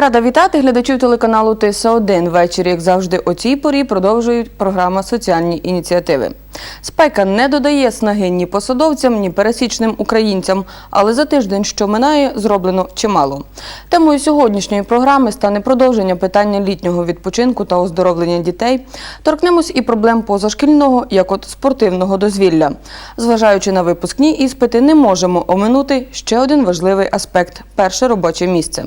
Рада вітати глядачів телеканалу Тиса 1 Ввечері, як завжди, о цій порі продовжують програма Соціальні ініціативи. Спека не додає снаги ні посадовцям, ні пересічним українцям, але за тиждень, що минає, зроблено чимало. Темою сьогоднішньої програми стане продовження питання літнього відпочинку та оздоровлення дітей. Торкнемось і проблем позашкільного, як от спортивного дозвілля. Зважаючи на випускні іспити, не можемо оминути ще один важливий аспект перше робоче місце.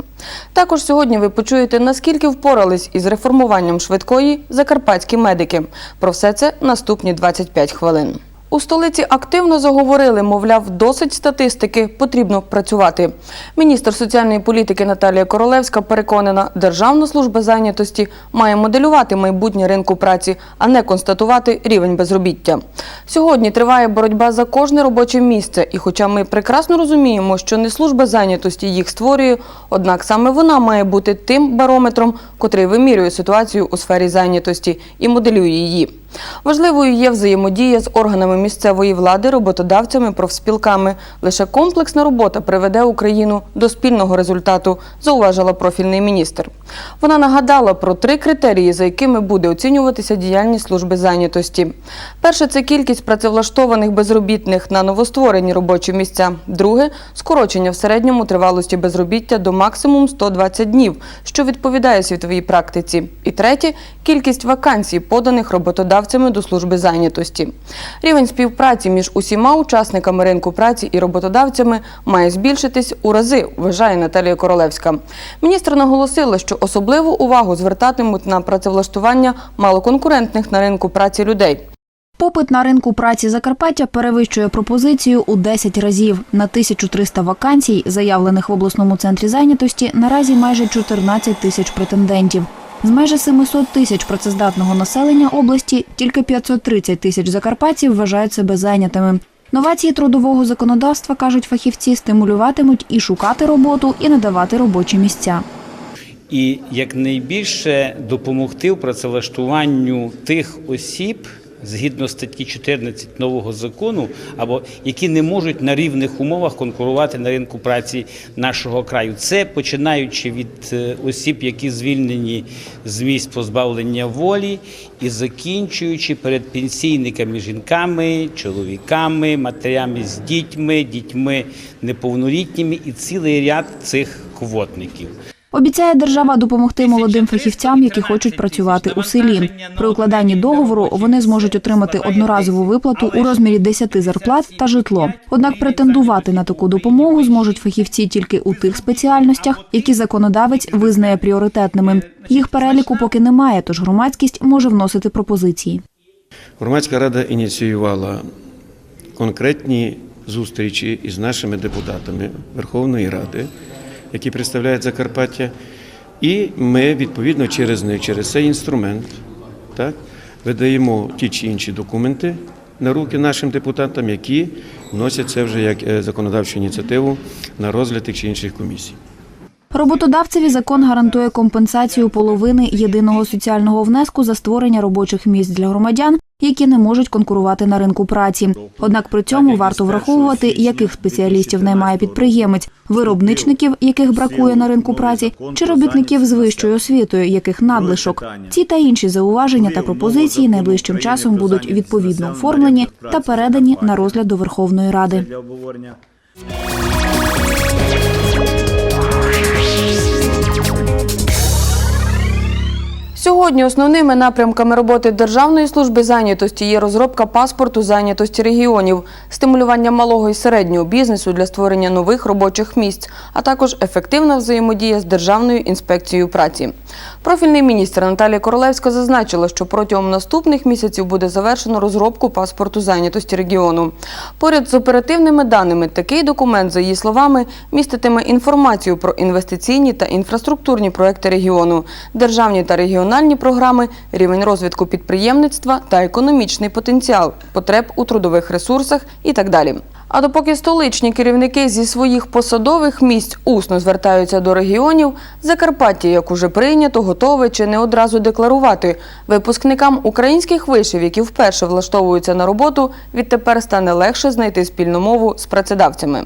Також сьогодні ви почуєте, наскільки впорались із реформуванням швидкої закарпатські медики. Про все це наступні 25 хвилин. У столиці активно заговорили, мовляв, досить статистики, потрібно працювати. Міністр соціальної політики Наталія Королевська переконана, Державна служба зайнятості має моделювати майбутнє ринку праці, а не констатувати рівень безробіття. Сьогодні триває боротьба за кожне робоче місце, і хоча ми прекрасно розуміємо, що не служба зайнятості їх створює, однак саме вона має бути тим барометром, котрий вимірює ситуацію у сфері зайнятості і моделює її. Важливою є взаємодія з органами місцевої влади, роботодавцями, профспілками. Лише комплексна робота приведе Україну до спільного результату, зауважила профільний міністр. Вона нагадала про три критерії, за якими буде оцінюватися діяльність служби зайнятості. Перше це кількість працевлаштованих безробітних на новостворені робочі місця. Друге скорочення в середньому тривалості безробіття до максимум 120 днів, що відповідає світовій практиці. І третє кількість вакансій, поданих роботодавцями до служби зайнятості. Рівень співпраці між усіма учасниками ринку праці і роботодавцями має збільшитись у рази, вважає Наталія Королевська. Міністр наголосила, що особливу увагу звертатимуть на працевлаштування малоконкурентних на ринку праці людей. Попит на ринку праці Закарпаття перевищує пропозицію у 10 разів. На 1300 вакансій, заявлених в обласному центрі зайнятості, наразі майже 14 тисяч претендентів. З майже 700 тисяч працездатного населення області тільки 530 тисяч закарпатців вважають себе зайнятими. Новації трудового законодавства, кажуть фахівці, стимулюватимуть і шукати роботу, і надавати робочі місця. і якнайбільше допомогти в працевлаштуванню тих осіб згідно статті 14 нового закону, або які не можуть на рівних умовах конкурувати на ринку праці нашого краю. Це починаючи від е, осіб, які звільнені з місць позбавлення волі, і закінчуючи перед пенсійниками, жінками, чоловіками, матерями з дітьми, дітьми неповнолітніми і цілий ряд цих квотників. Обіцяє держава допомогти молодим фахівцям, які хочуть працювати у селі. При укладанні договору вони зможуть отримати одноразову виплату у розмірі 10 зарплат та житло. Однак претендувати на таку допомогу зможуть фахівці тільки у тих спеціальностях, які законодавець визнає пріоритетними. Їх переліку поки немає, тож громадськість може вносити пропозиції. Громадська рада ініціювала конкретні зустрічі із нашими депутатами Верховної Ради, які представляють Закарпаття, і ми відповідно через них, через цей інструмент, так, видаємо ті чи інші документи на руки нашим депутатам, які вносять це вже як е, законодавчу ініціативу на розгляд тих чи інших комісій. Роботодавцеві закон гарантує компенсацію половини єдиного соціального внеску за створення робочих місць для громадян, які не можуть конкурувати на ринку праці. Однак при цьому варто враховувати, яких спеціалістів наймає підприємець, виробничників, яких бракує на ринку праці, чи робітників з вищою освітою, яких надлишок. Ці та інші зауваження та пропозиції найближчим часом будуть відповідно оформлені та передані на розгляд до Верховної Ради. Сьогодні основними напрямками роботи Державної служби зайнятості є розробка паспорту зайнятості регіонів, стимулювання малого і середнього бізнесу для створення нових робочих місць, а також ефективна взаємодія з Державною інспекцією праці. Профільний міністр Наталія Королевська зазначила, що протягом наступних місяців буде завершено розробку паспорту зайнятості регіону. Поряд з оперативними даними, такий документ, за її словами, міститиме інформацію про інвестиційні та інфраструктурні проекти регіону, державні та регіональні програми, рівень розвитку підприємництва та економічний потенціал, потреб у трудових ресурсах і так далі. А допоки столичні керівники зі своїх посадових місць усно звертаються до регіонів, Закарпаття, як уже прийнято, готове чи не одразу декларувати. Випускникам українських вишів, які вперше влаштовуються на роботу, відтепер стане легше знайти спільну мову з працедавцями.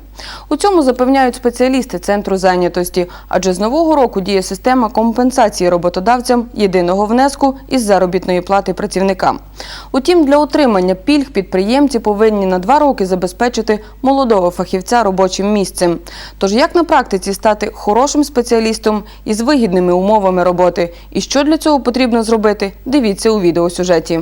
У цьому запевняють спеціалісти центру зайнятості, адже з нового року діє система компенсації роботодавцям єдиного внеску із заробітної плати працівникам. Утім, для отримання пільг підприємці повинні на два роки забезпечити молодого фахівця робочим місцем. Тож як на практиці стати хорошим спеціалістом із вигідними умовами роботи і що для цього потрібно зробити, дивіться у відеосюжеті.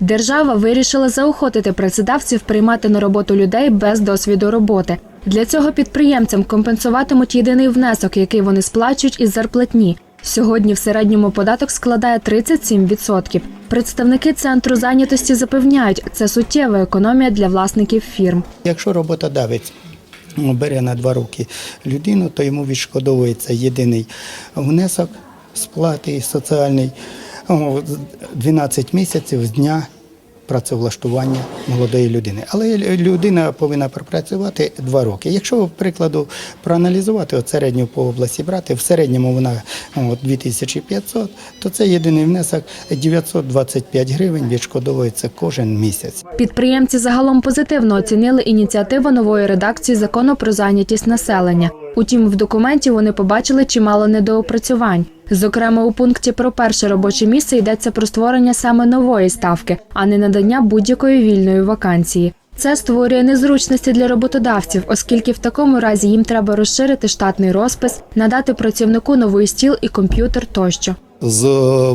Держава вирішила заохотити працедавців приймати на роботу людей без досвіду роботи. Для цього підприємцям компенсуватимуть єдиний внесок, який вони сплачують із зарплатні. Сьогодні в середньому податок складає 37%. Представники центру зайнятості запевняють, це суттєва економія для власників фірм. Якщо роботодавець ну, бере на два роки людину, то йому відшкодовується єдиний внесок сплати соціальний о, 12 місяців з дня працевлаштування молодої людини. Але людина повинна пропрацювати два роки. Якщо, прикладу, проаналізувати от середню по області брати, в середньому вона о, 2500, то це єдиний внесок 925 гривень відшкодовується кожен місяць. Підприємці загалом позитивно оцінили ініціативу нової редакції закону про зайнятість населення. Утім, в документі вони побачили чимало недоопрацювань. Зокрема, у пункті про перше робоче місце йдеться про створення саме нової ставки, а не надання будь-якої вільної вакансії. Це створює незручності для роботодавців, оскільки в такому разі їм треба розширити штатний розпис, надати працівнику новий стіл і комп'ютер тощо. З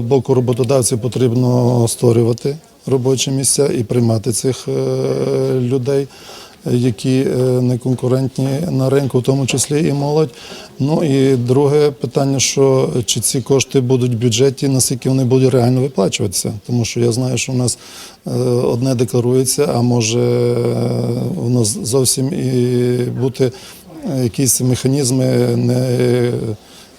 боку роботодавців потрібно створювати робочі місця і приймати цих е, людей, які е, не конкурентні на ринку, в тому числі і молодь. Ну і друге питання, що чи ці кошти будуть в бюджеті, наскільки вони будуть реально виплачуватися. Тому що я знаю, що в нас е, одне декларується, а може е, воно зовсім і бути якісь механізми не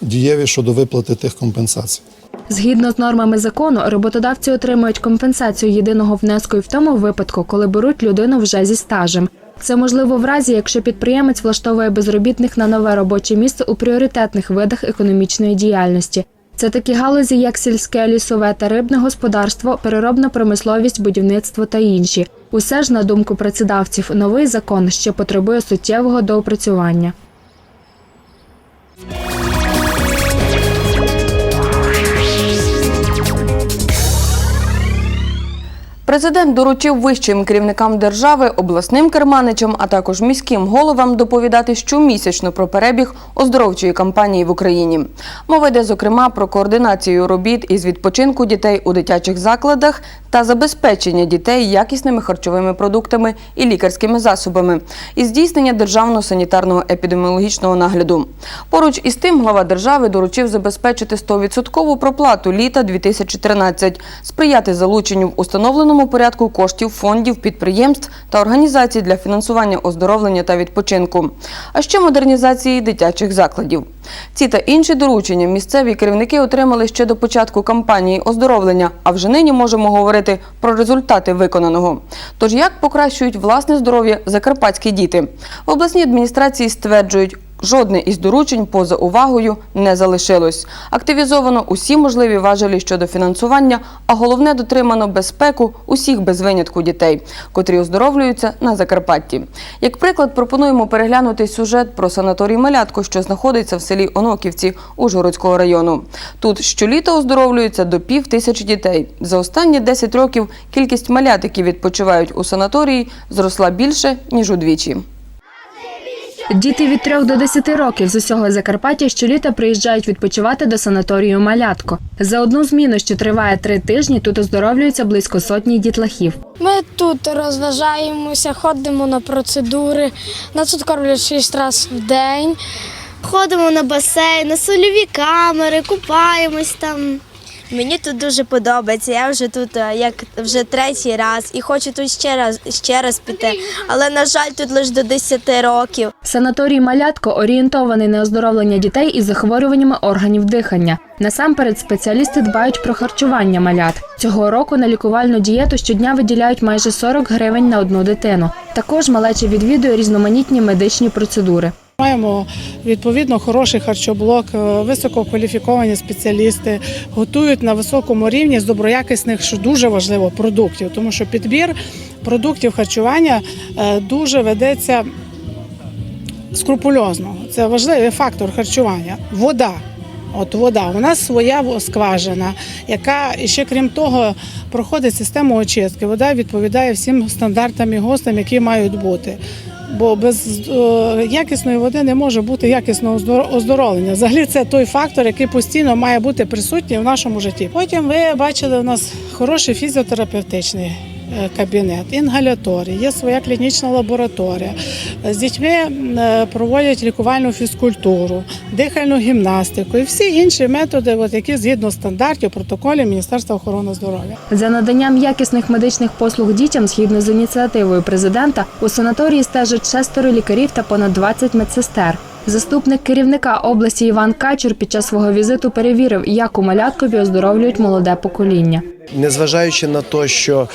дієві щодо виплати тих компенсацій. Згідно з нормами закону, роботодавці отримують компенсацію єдиного внеску і в тому випадку, коли беруть людину вже зі стажем. Це можливо в разі, якщо підприємець влаштовує безробітних на нове робоче місце у пріоритетних видах економічної діяльності. Це такі галузі, як сільське, лісове та рибне господарство, переробна промисловість, будівництво та інші. Усе ж, на думку працедавців, новий закон ще потребує суттєвого доопрацювання. Президент доручив вищим керівникам держави, обласним керманичам, а також міським головам доповідати щомісячно про перебіг оздоровчої кампанії в Україні. Мова йде зокрема про координацію робіт із відпочинку дітей у дитячих закладах та забезпечення дітей якісними харчовими продуктами і лікарськими засобами, і здійснення державного санітарного епідеміологічного нагляду. Поруч із тим глава держави доручив забезпечити 100% проплату літа 2013, сприяти залученню в установленому порядку коштів фондів, підприємств та організацій для фінансування оздоровлення та відпочинку, а ще модернізації дитячих закладів. Ці та інші доручення місцеві керівники отримали ще до початку кампанії оздоровлення, а вже нині можемо говорити про результати виконаного. Тож як покращують власне здоров'я закарпатські діти? В обласній адміністрації стверджують, Жодне із доручень поза увагою не залишилось. Активізовано усі можливі важелі щодо фінансування, а головне дотримано безпеку усіх без винятку дітей, котрі оздоровлюються на Закарпатті. Як приклад, пропонуємо переглянути сюжет про санаторій Малятко, що знаходиться в селі Оноківці Ужгородського району. Тут щоліта оздоровлюються до пів тисячі дітей. За останні 10 років кількість малят, які відпочивають у санаторії, зросла більше ніж удвічі. Діти від 3 до 10 років з усього Закарпаття щоліта приїжджають відпочивати до санаторію Малятко. За одну зміну, що триває три тижні, тут оздоровлюються близько сотні дітлахів. Ми тут розважаємося, ходимо на процедури. Нас тут кормлять 6 разів в день. Ходимо на басейн, на сольові камери, купаємось там. Мені тут дуже подобається. Я вже тут е, як вже третій раз і хочу тут ще раз ще раз піти. Але на жаль, тут лише до 10 років. Санаторій Малятко орієнтований на оздоровлення дітей із захворюваннями органів дихання. Насамперед спеціалісти дбають про харчування малят. Цього року на лікувальну дієту щодня виділяють майже 40 гривень на одну дитину. Також малеча відвідує різноманітні медичні процедури. Маємо відповідно хороший харчоблок, е, висококваліфіковані спеціалісти готують на високому рівні з доброякісних, що дуже важливо, продуктів, тому що підбір продуктів харчування е, дуже ведеться скрупульозно. Це важливий фактор харчування. Вода. От вода. У нас своя скважина, яка ще крім того проходить систему очистки. Вода відповідає всім стандартам і гостам, які мають бути. Бо без е, якісної води не може бути якісного оздоровлення. Взагалі, це той фактор, який постійно має бути присутній в нашому житті. Потім ви бачили у нас хороший фізіотерапевтичний кабінет, інгаляторій, є своя клінічна лабораторія. З дітьми е, проводять лікувальну фізкультуру, дихальну гімнастику і всі інші методи, от, які згідно стандартів, протоколів Міністерства охорони здоров'я. За наданням якісних медичних послуг дітям, згідно з ініціативою президента, у санаторії стежать шестеро лікарів та понад 20 медсестер. Заступник керівника області Іван Качур під час свого візиту перевірив, як у Маляткові оздоровлюють молоде покоління. Незважаючи на те, що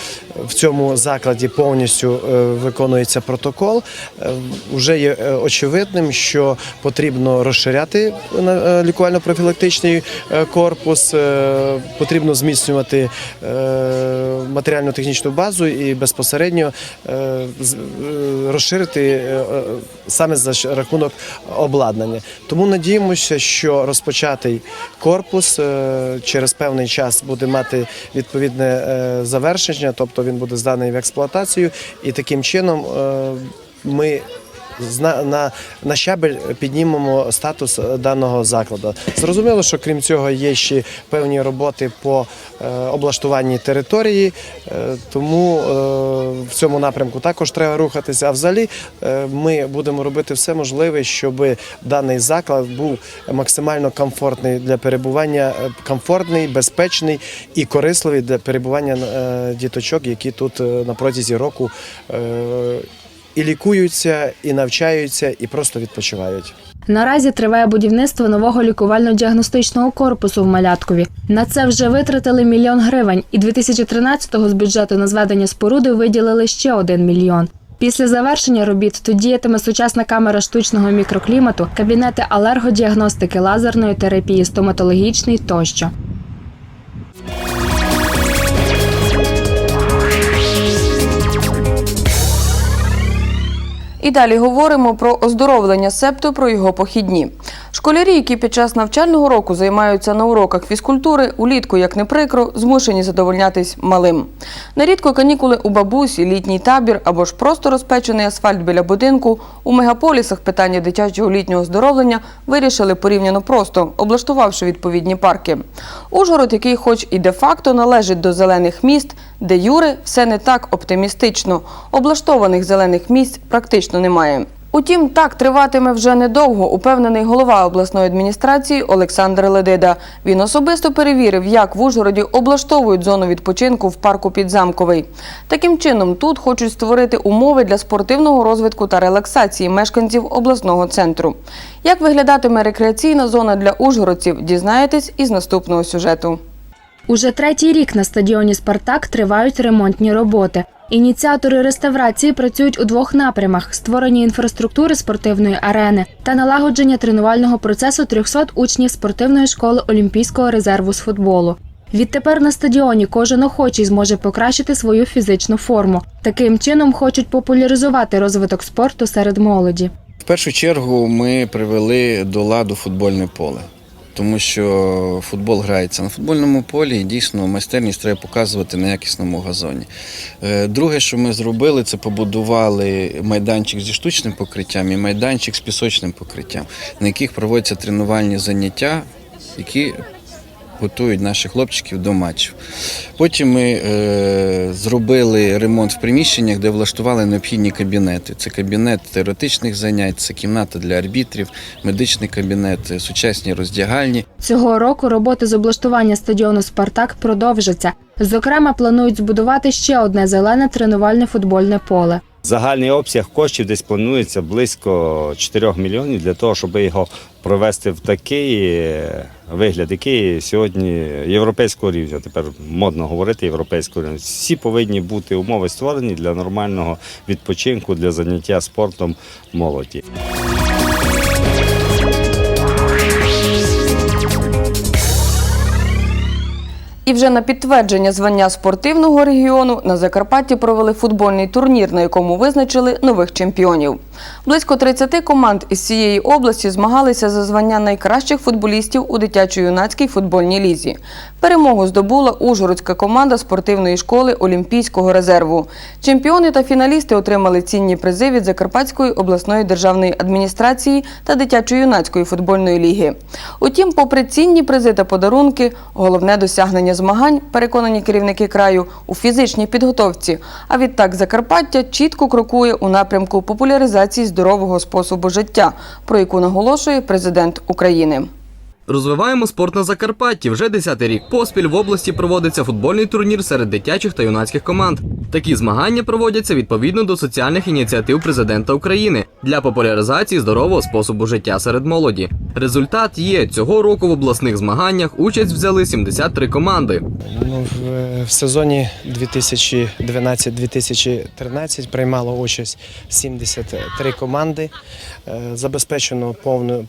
в цьому закладі повністю е, виконується протокол, е, вже є е, очевидним, що потрібно розширяти лікувально-профілактичний корпус, потрібно зміцнювати матеріально-технічну базу і безпосередньо розширити саме за рахунок обладнання. Тому надіємося, що розпочатий корпус через певний час буде мати відповідне е, завершення, тобто він буде зданий в експлуатацію, і таким чином е, ми. Зна- На, на щабель піднімемо статус е, даного закладу. Зрозуміло, що крім цього є ще певні роботи по е, облаштуванні території, е, тому в цьому напрямку також треба рухатися. А взагалі ми будемо робити все можливе, щоб даний заклад був максимально комфортний для перебування, комфортний, безпечний і корисливий для перебування діточок, які тут на протязі року. І лікуються, і навчаються, і просто відпочивають. Наразі триває будівництво нового лікувально-діагностичного корпусу в Маляткові. На це вже витратили мільйон гривень, і 2013-го з бюджету на зведення споруди виділили ще один мільйон. Після завершення робіт тут діятиме сучасна камера штучного мікроклімату, кабінети алергодіагностики, лазерної терапії, стоматологічний тощо. І далі говоримо про оздоровлення септу, про його похідні. Школярі, які під час навчального року займаються на уроках фізкультури, улітку, як не прикро, змушені задовольнятись малим. Нерідко канікули у бабусі, літній табір або ж просто розпечений асфальт біля будинку. У мегаполісах питання дитячого літнього оздоровлення вирішили порівняно просто, облаштувавши відповідні парки. Ужгород, який хоч і де-факто належить до зелених міст, де юре все не так оптимістично. Облаштованих зелених місць практично немає. Утім, так триватиме вже недовго, упевнений голова обласної адміністрації Олександр Ледида. Він особисто перевірив, як в Ужгороді облаштовують зону відпочинку в парку Підзамковий. Таким чином, тут хочуть створити умови для спортивного розвитку та релаксації мешканців обласного центру. Як виглядатиме рекреаційна зона для ужгородців, дізнаєтесь із наступного сюжету. Уже третій рік на стадіоні Спартак тривають ремонтні роботи. Ініціатори реставрації працюють у двох напрямах: створення інфраструктури спортивної арени та налагодження тренувального процесу 300 учнів спортивної школи Олімпійського резерву з футболу. Відтепер на стадіоні кожен охочий зможе покращити свою фізичну форму. Таким чином хочуть популяризувати розвиток спорту серед молоді. В першу чергу ми привели до ладу футбольне поле, тому що футбол грається на футбольному полі і дійсно майстерність треба показувати на якісному газоні. Е, Друге, що ми зробили, це побудували майданчик зі штучним покриттям і майданчик з пісочним покриттям, на яких проводяться тренувальні заняття, які готують наших хлопчиків до матчів. Потім ми е, зробили ремонт в приміщеннях, де влаштували необхідні кабінети. Це кабінет теоретичних занять, це кімната для арбітрів, медичний кабінет, е, сучасні роздягальні. Цього року роботи з облаштування стадіону Спартак продовжаться. Зокрема, планують збудувати ще одне зелене тренувальне футбольне поле. Загальний обсяг коштів десь планується близько 4 мільйонів для того, щоб його провести в такий е, вигляд, який сьогодні європейського рівня. Тепер модно говорити європейського рівня. Всі повинні бути умови створені для нормального відпочинку, для заняття спортом молоді. І вже на підтвердження звання спортивного регіону на Закарпатті провели футбольний турнір, на якому визначили нових чемпіонів. Близько 30 команд із цієї області змагалися за звання найкращих футболістів у дитячо-юнацькій футбольній лізі. Перемогу здобула Ужгородська команда спортивної школи Олімпійського резерву. Чемпіони та фіналісти отримали цінні призи від Закарпатської обласної державної адміністрації та дитячо-юнацької футбольної ліги. Утім, попри цінні призи та подарунки, головне досягнення змагань, переконані керівники краю, у фізичній підготовці. А відтак Закарпаття чітко крокує у напрямку популяризації здорового способу життя, про яку наголошує президент України. Розвиваємо спорт на Закарпатті. Вже 10-й рік поспіль в області проводиться футбольний турнір серед дитячих та юнацьких команд. Такі змагання проводяться відповідно до соціальних ініціатив президента України для популяризації здорового способу життя серед молоді. Результат є цього року в обласних змаганнях участь взяли 73 команди. Ну, в, в сезоні 2012-2013 приймало участь 73 команди. Е, Забезпечено повне,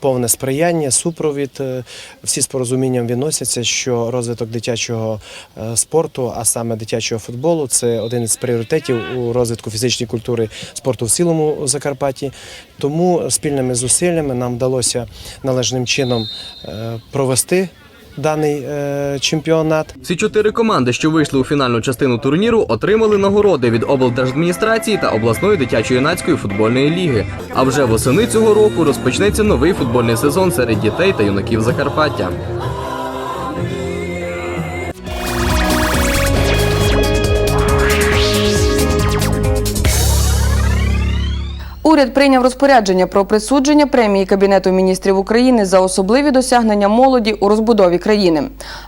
повне сприяння, супровід. Е, Всі з порозумінням відносяться, що розвиток дитячого е, спорту, а саме дитячого футболу, це один із пріоритетів у розвитку фізичної культури спорту в цілому Закарпатті. Тому спільними зусиллями нам вдалося належним чином е, провести даний е, чемпіонат. Всі чотири команди, що вийшли у фінальну частину турніру, отримали нагороди від облдержадміністрації та обласної дитячо-юнацької футбольної ліги. А вже восени цього року розпочнеться новий футбольний сезон серед дітей та юнаків Закарпаття. Уряд прийняв розпорядження про присудження премії Кабінету міністрів України за особливі досягнення молоді у розбудові країни.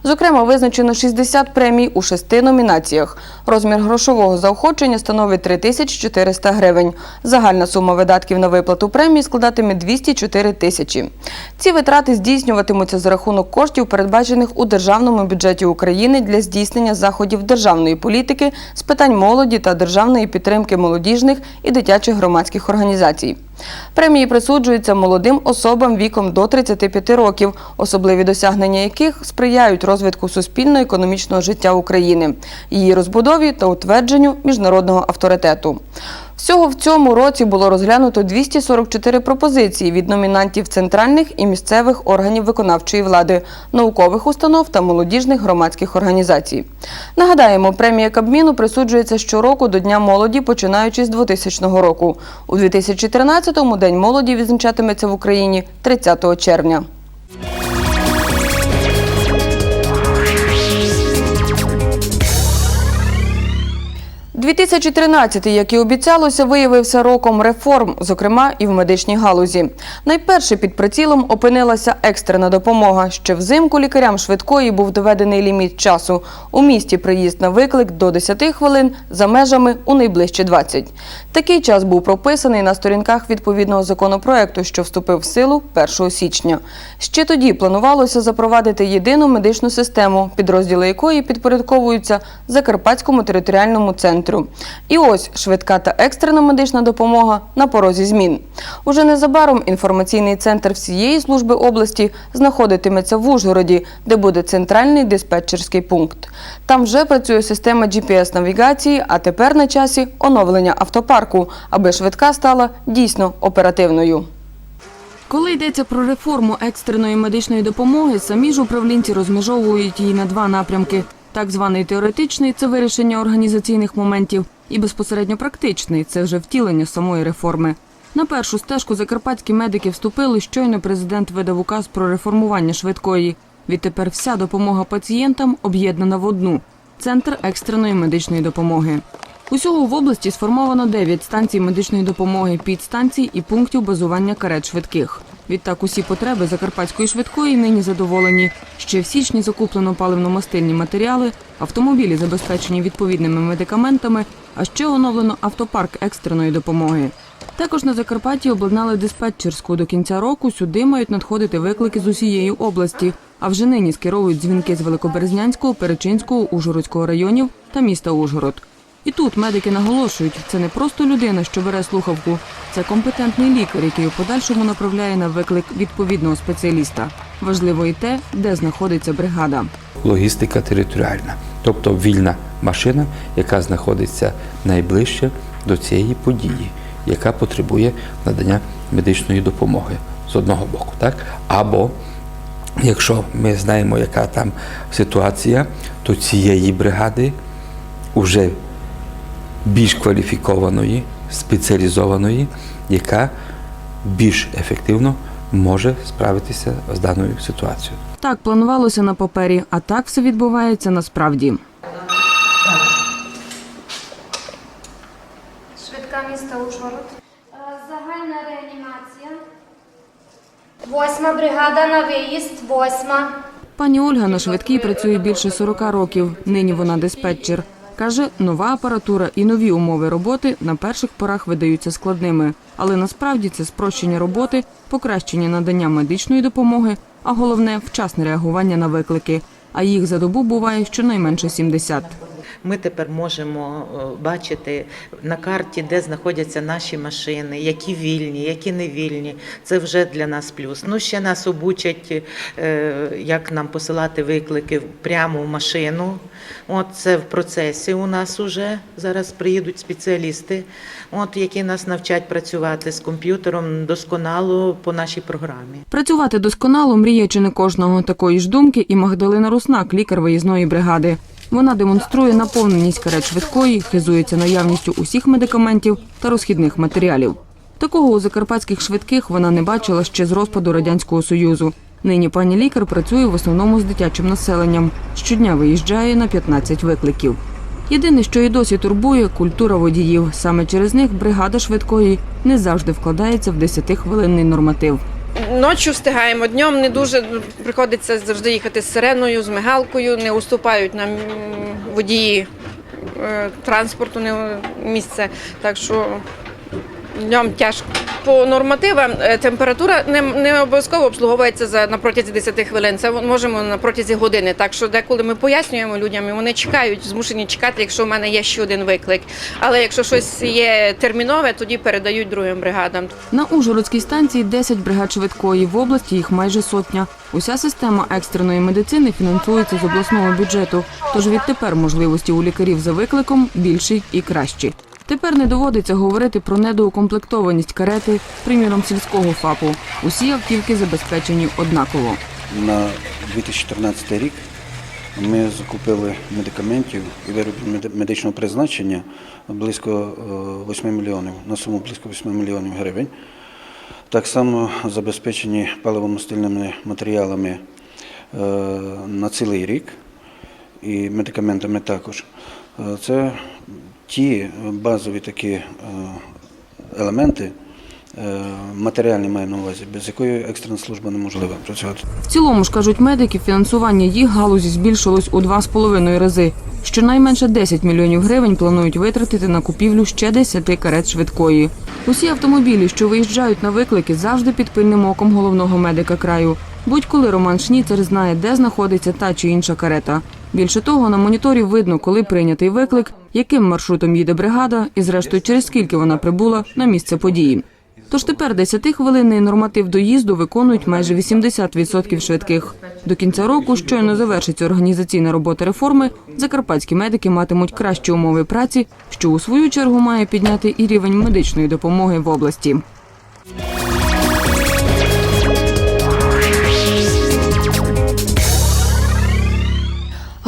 Зокрема, визначено 60 премій у шести номінаціях. Розмір грошового заохочення становить 3400 гривень. Загальна сума видатків на виплату премії складатиме 204 тисячі. Ці витрати здійснюватимуться за рахунок коштів, передбачених у державному бюджеті України для здійснення заходів державної політики з питань молоді та державної підтримки молодіжних і дитячих громадських організацій. Премії присуджуються молодим особам віком до 35 років, особливі досягнення яких сприяють розвитку суспільно-економічного життя України, її розбудові та утвердженню міжнародного авторитету. Всього в цьому році було розглянуто 244 пропозиції від номінантів центральних і місцевих органів виконавчої влади, наукових установ та молодіжних громадських організацій. Нагадаємо, премія Кабміну присуджується щороку до Дня молоді, починаючи з 2000 року. У 2013-му День молоді відзначатиметься в Україні 30 червня. 2013, як і обіцялося, виявився роком реформ, зокрема і в медичній галузі. Найперше під прицілом опинилася екстрена допомога. Ще взимку лікарям швидкої був доведений ліміт часу. У місті приїзд на виклик до 10 хвилин, за межами у найближчі 20. Такий час був прописаний на сторінках відповідного законопроекту, що вступив в силу 1 січня. Ще тоді планувалося запровадити єдину медичну систему, підрозділи якої підпорядковуються Закарпатському територіальному центру. І ось швидка та екстрена медична допомога на порозі змін. Уже незабаром інформаційний центр всієї служби області знаходитиметься в Ужгороді, де буде центральний диспетчерський пункт. Там вже працює система GPS-навігації, а тепер на часі оновлення автопарку, аби швидка стала дійсно оперативною. Коли йдеться про реформу екстреної медичної допомоги, самі ж управлінці розмежовують її на два напрямки. Так званий теоретичний це вирішення організаційних моментів, і безпосередньо практичний це вже втілення самої реформи. На першу стежку закарпатські медики вступили, щойно президент видав указ про реформування швидкої. Відтепер вся допомога пацієнтам об'єднана в одну центр екстреної медичної допомоги. Усього в області сформовано 9 станцій медичної допомоги, підстанцій і пунктів базування карет швидких. Відтак усі потреби закарпатської швидкої нині задоволені. Ще в січні закуплено паливно-мастильні матеріали, автомобілі забезпечені відповідними медикаментами, а ще оновлено автопарк екстреної допомоги. Також на Закарпатті обладнали диспетчерську. До кінця року сюди мають надходити виклики з усієї області. А вже нині скеровують дзвінки з Великоберезнянського, Перечинського, Ужгородського районів та міста Ужгород. І тут медики наголошують, це не просто людина, що бере слухавку, це компетентний лікар, який у подальшому направляє на виклик відповідного спеціаліста. Важливо і те, де знаходиться бригада. логістика територіальна, тобто вільна машина, яка знаходиться найближче до цієї події, яка потребує надання медичної допомоги з одного боку, так? Або якщо ми знаємо, яка там ситуація, то цієї бригади вже більш кваліфікованої, спеціалізованої, яка більш ефективно може справитися з даною ситуацією. Так планувалося на папері, а так все відбувається насправді. Швидка міста Ужгород. Загальна реанімація. Восьма бригада на виїзд. Восьма. Пані Ольга на швидкій працює більше 40 років. Нині вона диспетчер. Каже, нова апаратура і нові умови роботи на перших порах видаються складними, але насправді це спрощення роботи, покращення надання медичної допомоги, а головне вчасне реагування на виклики. А їх за добу буває щонайменше 70. Ми тепер можемо е, бачити на карті, де знаходяться наші машини, які вільні, які не вільні. Це вже для нас плюс. Ну ще нас обучать, е, як нам посилати виклики прямо в машину. От це в процесі у нас уже зараз приїдуть спеціалісти, от які нас навчать працювати з комп'ютером досконало по нашій програмі. Працювати досконало мріє чи не кожного такої ж думки і Магдалина Руснак, лікар виїзної бригади. Вона демонструє наповненість карет швидкої, хизується наявністю усіх медикаментів та розхідних матеріалів. Такого у закарпатських швидких вона не бачила ще з розпаду радянського союзу. Нині пані лікар працює в основному з дитячим населенням. Щодня виїжджає на 15 викликів. Єдине, що і досі турбує культура водіїв. Саме через них бригада швидкої не завжди вкладається в 10-хвилинний норматив. Ночі встигаємо, днем не дуже приходиться завжди їхати з сиреною, з мигалкою, не уступають нам водії е, транспорту не місце. Так що днем тяжко. По нормативам е, температура не, не обов'язково обслуговується за на протязі 10 хвилин. Це можемо на протязі години. Так що деколи ми пояснюємо людям, і вони чекають, змушені чекати, якщо в мене є ще один виклик. Але якщо щось є термінове, тоді передають другим бригадам. На Ужгородській станції 10 бригад швидкої, в області їх майже сотня. Уся система екстреної медицини фінансується з обласного бюджету, тож відтепер можливості у лікарів за викликом більші і кращі. Тепер не доводиться говорити про недоукомплектованість карети, приміром сільського ФАПу. Усі автівки забезпечені однаково. На 2014 рік ми закупили медикаментів і виробів медичного призначення близько е, 8 мільйонів, на суму близько 8 мільйонів гривень. Так само забезпечені паливомастильними матеріалами е, на цілий рік і медикаментами також. Е, Це ті базові такі е, елементи, е, матеріальні маю на увазі, без якої екстрена служба неможлива працювати. В цілому ж кажуть медики, фінансування їх галузі збільшилось у два з половиною рази. Щонайменше 10 мільйонів гривень планують витратити на купівлю ще 10 карет швидкої. Усі автомобілі, що виїжджають на виклики, завжди під пильним оком головного медика краю. Будь-коли Роман Шніцер знає, де знаходиться та чи інша карета. Більше того, на моніторі видно, коли прийнятий виклик, яким маршрутом їде бригада, і зрештою через скільки вона прибула на місце події. Тож тепер 10-хвилинний норматив доїзду виконують майже 80% швидких. До кінця року, щойно завершиться організаційна робота реформи, закарпатські медики матимуть кращі умови праці, що у свою чергу має підняти і рівень медичної допомоги в області.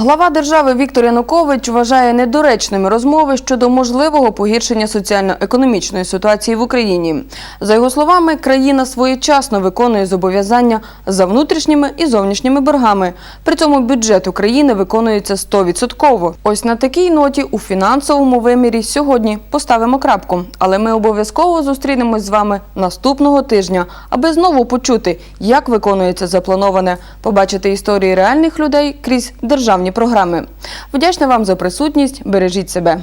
Глава держави Віктор Янукович вважає недоречними розмови щодо можливого погіршення соціально-економічної ситуації в Україні. За його словами, країна своєчасно виконує зобов'язання за внутрішніми і зовнішніми боргами. При цьому бюджет України виконується 100%. Ось на такій ноті у фінансовому вимірі сьогодні поставимо крапку. Але ми обов'язково зустрінемось з вами наступного тижня, аби знову почути, як виконується заплановане, побачити історії реальних людей крізь державні програми. Вдячна вам за присутність. Бережіть себе.